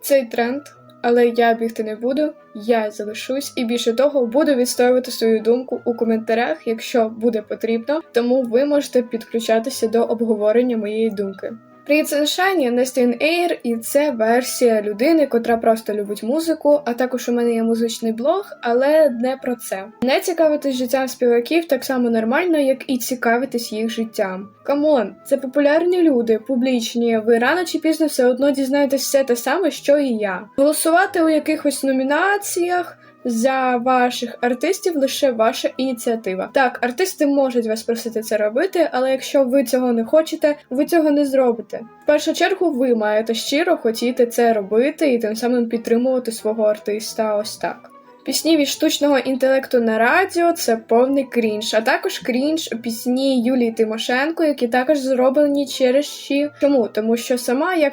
цей тренд, але я бігти не буду. Я залишусь і більше того буду відстоювати свою думку у коментарях, якщо буде потрібно. Тому ви можете підключатися до обговорення моєї думки. Привіт, це Шані, Нестін Ейр, і це версія людини, котра просто любить музику. А також у мене є музичний блог, але не про це. Не цікавитись життям співаків так само нормально, як і цікавитись їх життям. Камон, це популярні люди, публічні. Ви рано чи пізно все одно дізнаєтесь все те саме, що і я. Голосувати у якихось номінаціях. За ваших артистів лише ваша ініціатива. Так, артисти можуть вас просити це робити, але якщо ви цього не хочете, ви цього не зробите. В першу чергу, ви маєте щиро хотіти це робити і тим самим підтримувати свого артиста. Ось так. Пісні від штучного інтелекту на радіо це повний крінж, а також крінж пісні Юлії Тимошенко, які також зроблені через. Чому? Тому що сама як